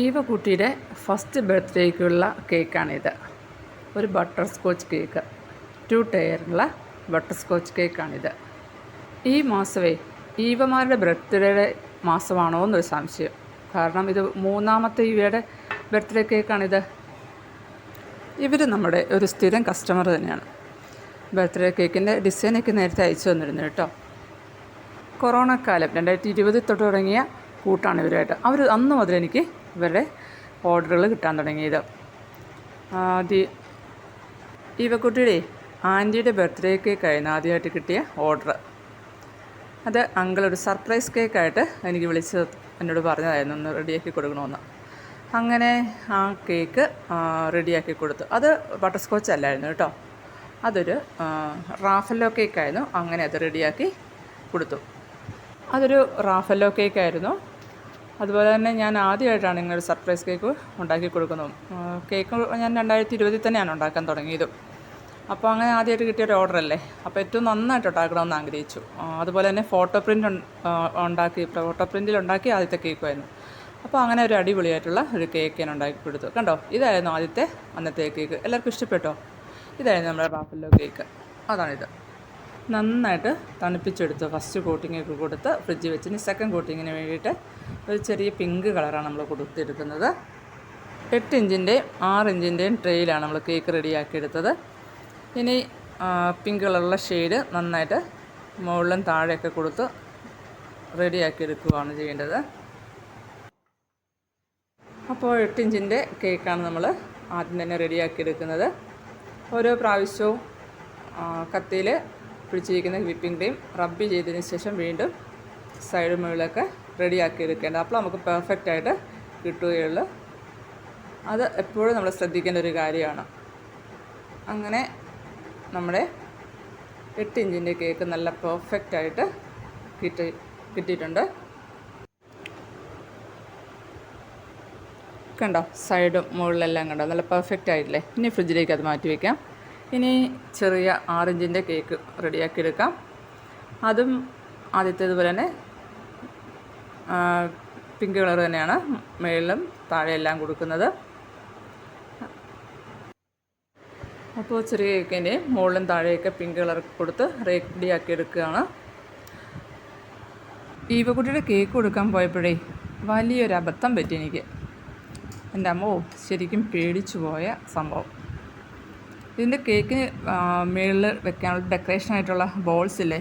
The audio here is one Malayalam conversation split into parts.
ഈവ കുട്ടിയുടെ ഫസ്റ്റ് ബർത്ത്ഡേക്കുള്ള കേക്കാണിത് ഒരു ബട്ടർ സ്കോച്ച് കേക്ക് ടു ടയറുള്ള ബട്ടർ സ്കോച്ച് കേക്കാണിത് ഈ മാസമേ ഈവമാരുടെ ബർത്ത്ഡേയുടെ മാസമാണോ എന്നൊരു സംശയം. കാരണം ഇത് മൂന്നാമത്തെ ഈവയുടെ ബർത്ത്ഡേ കേക്കാണിത് ഇവർ നമ്മുടെ ഒരു സ്ഥിരം കസ്റ്റമർ തന്നെയാണ്. ബർത്ത്ഡേ കേക്കിന്റെ ഡിസൈനൊക്കെ നേരത്തെ അയച്ചു തന്നിരുന്നു കേട്ടോ. കൊറോണ കാലം രണ്ടായിരത്തി ഇരുപതിൽ തൊട്ട് തുടങ്ങിയ കൂട്ടാണ് ഇവരുമായിട്ട് അവർ അന്ന് മുതൽ എനിക്ക് ഇവരുടെ ഓർഡറുകൾ കിട്ടാൻ തുടങ്ങിയത്. ആദ്യ ഇവക്കുട്ടിയുടെ ആന്റിയുടെ ബർത്ത്ഡേ കേക്ക് ആയിരുന്നു ആദ്യമായിട്ട് കിട്ടിയ ഓർഡർ അത് അങ്കിൾ ഒരു സർപ്രൈസ് കേക്കായിട്ട് എനിക്ക് വിളിച്ച് എന്നോട് പറഞ്ഞതായിരുന്നു ഒന്ന് റെഡിയാക്കി കൊടുക്കണമെന്ന് അങ്ങനെ ആ കേക്ക് റെഡിയാക്കി കൊടുത്തു. അത് ബട്ടർ സ്കോച്ച് അല്ലായിരുന്നു കേട്ടോ. അതൊരു റാഫല്ലോ കേക്കായിരുന്നു. അങ്ങനെ അത് റെഡിയാക്കി കൊടുത്തു. അതൊരു റാഫല്ലോ കേക്കായിരുന്നു. അതുപോലെ തന്നെ ഞാൻ ആദ്യമായിട്ടാണ് ഇങ്ങനൊരു സർപ്രൈസ് കേക്ക് ഉണ്ടാക്കി കൊടുക്കുന്നത്. കേക്ക് ഞാൻ രണ്ടായിരത്തി ഇരുപതിൽ തന്നെയാണ് ഉണ്ടാക്കാൻ തുടങ്ങിയത്. അപ്പോൾ അങ്ങനെ ആദ്യമായിട്ട് കിട്ടിയ ഒരു ഓർഡർ അല്ലേ? അപ്പോൾ ഏറ്റവും നന്നായിട്ട് ഉണ്ടാക്കണമെന്ന് ആഗ്രഹിച്ചു. അതുപോലെ തന്നെ ഫോട്ടോ പ്രിന്റ് ഉണ്ടാക്കി ഫോട്ടോ പ്രിന്റിൽ ഉണ്ടാക്കി ആദ്യത്തെ കേക്കുമായിരുന്നു അപ്പോൾ അങ്ങനെ ഒരു അടിപൊളിയായിട്ടുള്ള ഒരു കേക്ക് ഞാൻ ഉണ്ടാക്കി കൊടുത്തു. കണ്ടോ? ഇതായിരുന്നു ആദ്യത്തെ അന്നത്തെ കേക്ക് എല്ലാവർക്കും ഇഷ്ടപ്പെട്ടോ? ഇതായിരുന്നു നമ്മുടെ റാഫല്ലോ കേക്ക് അതാണിത്. നന്നായിട്ട് തണുപ്പിച്ചെടുത്ത് ഫസ്റ്റ് കോട്ടിങ് ഒക്കെ കൊടുത്ത് ഫ്രിഡ്ജ് വെച്ചിന് സെക്കൻഡ് കോട്ടിങ്ങിന് വേണ്ടിയിട്ട് ഒരു ചെറിയ പിങ്ക് കളറാണ് നമ്മൾ കൊടുത്തെടുക്കുന്നത് എട്ട് ഇഞ്ചിന്റെയും ആറ് ഇഞ്ചിന്റെയും ട്രെയിലാണ് നമ്മൾ കേക്ക് റെഡിയാക്കിയെടുത്തത് ഇനി പിങ്ക് കളറുള്ള ഷെയ്ഡ് നന്നായിട്ട് മുകളിലും താഴെയൊക്കെ കൊടുത്ത് റെഡിയാക്കി എടുക്കുകയാണ് ചെയ്യേണ്ടത്. അപ്പോൾ എട്ട് ഇഞ്ചിന്റെ കേക്കാണ് നമ്മൾ ആദ്യം തന്നെ റെഡിയാക്കി എടുക്കുന്നത്. ഓരോ പ്രാവശ്യവും കത്തിയിൽ പിടിച്ചിരിക്കുന്ന വിപ്പിംഗ് ക്രീം റബ്ബ് ചെയ്തതിന് ശേഷം വീണ്ടും സൈഡ് മുകളിലൊക്കെ റെഡിയാക്കി എടുക്കേണ്ടത് അപ്പോൾ നമുക്ക് പെർഫെക്റ്റ് ആയിട്ട് കിട്ടുകയുള്ളൂ അത് എപ്പോഴും നമ്മൾ ശ്രദ്ധിക്കേണ്ട ഒരു കാര്യമാണ്. അങ്ങനെ നമ്മുടെ എട്ട് ഇഞ്ചിന്റെ കേക്ക് നല്ല പെർഫെക്റ്റ് ആയിട്ട് കിട്ടി കിട്ടിയിട്ടുണ്ട്. കണ്ടോ? സൈഡും മുകളിലെല്ലാം കണ്ടോ? നല്ല പെർഫെക്റ്റ് ആയിട്ടില്ലേ? ഇനി ഫ്രിഡ്ജിലേക്ക് അത് മാറ്റി വയ്ക്കാം ഇനി ചെറിയ ആറിഞ്ചിന്റെ കേക്ക് റെഡിയാക്കി എടുക്കാം അതും ആദ്യത്തേതുപോലെ തന്നെ പിങ്ക് കളർ തന്നെയാണ് മുകളിലും താഴെയെല്ലാം കൊടുക്കുന്നത്. അപ്പോൾ ചെറിയ കേക്കിന്റെ മുകളിലും താഴെയൊക്കെ പിങ്ക് കളർ കൊടുത്ത് റെഡിയാക്കി എടുക്കുകയാണ് ഈവക്കുട്ടിയുടെ കേക്ക് കൊടുക്കാൻ പോയപ്പോഴേ വലിയൊരു അബദ്ധം പറ്റി എനിക്ക്. എന്റെ അമ്മോ ശരിക്കും പേടിച്ചു പോയ സംഭവം. ഇതിന്റെ കേക്കിന് മുകളിൽ വെക്കാനുള്ള ഡെക്കറേഷൻ ആയിട്ടുള്ള ബോൾസ് ഇല്ലേ?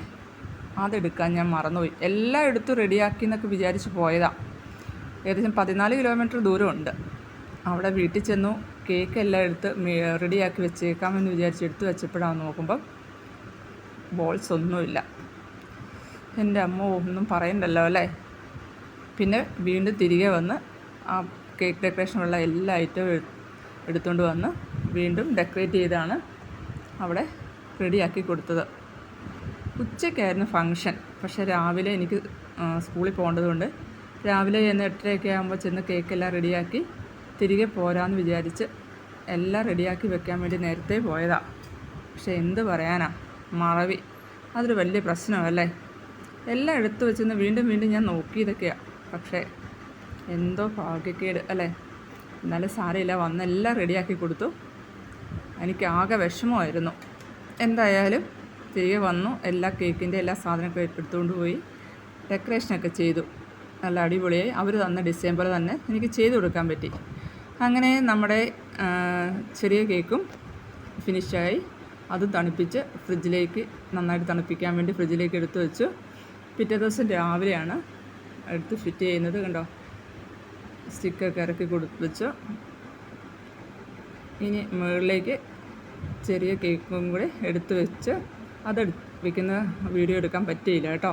അതെടുക്കാൻ ഞാൻ മറന്നുപോയി. എല്ലാം എടുത്ത് റെഡിയാക്കി എന്നൊക്കെ വിചാരിച്ച് പോയതാണ് ഏകദേശം പതിനാല് കിലോമീറ്റർ ദൂരമുണ്ട്. അവിടെ വീട്ടിൽ ചെന്നു കേക്ക് എല്ലാം എടുത്ത് റെഡിയാക്കി വെച്ചേക്കാമെന്ന് വിചാരിച്ച് എടുത്ത് വെച്ചപ്പോഴാണ് നോക്കുമ്പം ബോൾസ് ഒന്നുമില്ല. എന്റെ അമ്മ ഒന്നും പറയണ്ടല്ലോ അല്ലേ? പിന്നെ വീണ്ടും തിരികെ വന്ന് ആ കേക്ക് ഡെക്കറേഷനുള്ള എല്ലാ ഐറ്റവും എടുത്തുകൊണ്ട് വന്ന് വീണ്ടും ഡെക്കറേറ്റ് ചെയ്താണ് അവിടെ റെഡിയാക്കി കൊടുത്തത്. ഉച്ചയ്ക്കായിരുന്നു ഫങ്ഷൻ പക്ഷേ രാവിലെ എനിക്ക് സ്കൂളിൽ പോകേണ്ടതുകൊണ്ട് രാവിലെ ചെന്ന് എട്ടരയൊക്കെ ആകുമ്പോൾ ചെന്ന് കേക്കെല്ലാം റെഡിയാക്കി തിരികെ പോരാന്ന് വിചാരിച്ച് എല്ലാം റെഡിയാക്കി വെക്കാൻ വേണ്ടി നേരത്തെ പോയതാണ് പക്ഷേ എന്ത് പറയാനാ മറവി. അതൊരു വലിയ പ്രശ്നമല്ലേ? എല്ലാം എടുത്തു വെച്ചെന്ന് വീണ്ടും വീണ്ടും ഞാൻ നോക്കിയതൊക്കെയാണ് പക്ഷേ എന്തോ ഭാഗ്യക്കേട് അല്ലേ? എന്നാലും സാരമില്ല വന്നെല്ലാം റെഡിയാക്കി കൊടുത്തു. എനിക്ക് ആകെ വിഷമമായിരുന്നു. എന്തായാലും തിരികെ വന്നു. എല്ലാ കേക്കിന്റെ എല്ലാ സാധനമൊക്കെ എടുത്തുകൊണ്ട് പോയി ഡെക്കറേഷനൊക്കെ ചെയ്തു. നല്ല അടിപൊളിയായി. അവർ തന്ന പോലെ തന്നെ എനിക്ക് ചെയ്തു കൊടുക്കാൻ പറ്റി. അങ്ങനെ നമ്മുടെ ചെറിയ കേക്കും ഫിനിഷായി. അത് തണുപ്പിച്ച് ഫ്രിഡ്ജിലേക്ക് നന്നായിട്ട് തണുപ്പിക്കാൻ വേണ്ടി ഫ്രിഡ്ജിലേക്ക് എടുത്തു വെച്ചു. പിറ്റേ ദിവസം രാവിലെയാണ് എടുത്ത് ഫിറ്റ് ചെയ്യുന്നത്. കണ്ടോ? സ്റ്റിക്കൊക്കെ ഇറക്കി കൊടുത്ത് വെച്ചു. ഇനി മുകളിലേക്ക് ചെറിയ കേക്കും കൂടി എടുത്ത് വെച്ച് അത് വെക്കുന്ന വീഡിയോ എടുക്കാൻ പറ്റിയില്ല കേട്ടോ.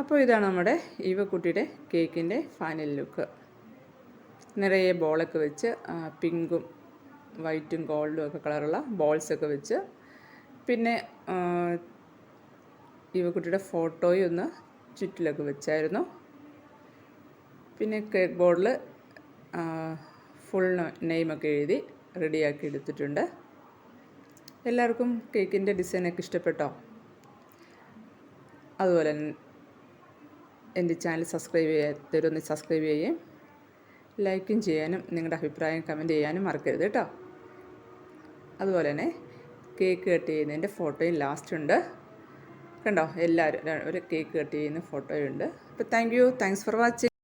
അപ്പോൾ ഇതാണ് നമ്മുടെ ഈവക്കുട്ടിയുടെ കേക്കിന്റെ ഫൈനൽ ലുക്ക്. നിറയെ ബോളൊക്കെ വെച്ച് പിങ്കും വൈറ്റും ഗോൾഡും ഒക്കെ കളറുള്ള ബോൾസൊക്കെ വെച്ച്. പിന്നെ ഈവക്കുട്ടിയുടെ ഫോട്ടോയും ഒന്ന് ചുറ്റിലൊക്കെ വെച്ചായിരുന്നു. പിന്നെ കേക്ക് ബോർഡിൽ ഫുൾ നെയിമൊക്കെ എഴുതി റെഡിയാക്കി എടുത്തിട്ടുണ്ട്. എല്ലാവർക്കും കേക്കിന്റെ ഡിസൈനൊക്കെ ഇഷ്ടപ്പെട്ടോ? അതുപോലെ എന്റെ ചാനൽ സബ്സ്ക്രൈബ് ചെയ്യാത്തവരൊന്ന് സബ്സ്ക്രൈബ് ചെയ്യുകയും ലൈക്കും ചെയ്യാനും നിങ്ങളുടെ അഭിപ്രായം കമന്റ് ചെയ്യാനും മറക്കരുത് കേട്ടോ. അതുപോലെ തന്നെ കേക്ക് കട്ട് ചെയ്യുന്നതിന്റെ ഫോട്ടോയും ലാസ്റ്റ് ഉണ്ട്. കണ്ടോ? എല്ലാവരും ഒരു കേക്ക് കട്ട് ചെയ്യുന്ന ഫോട്ടോയുണ്ട്. അപ്പോൾ thank you thanks for watching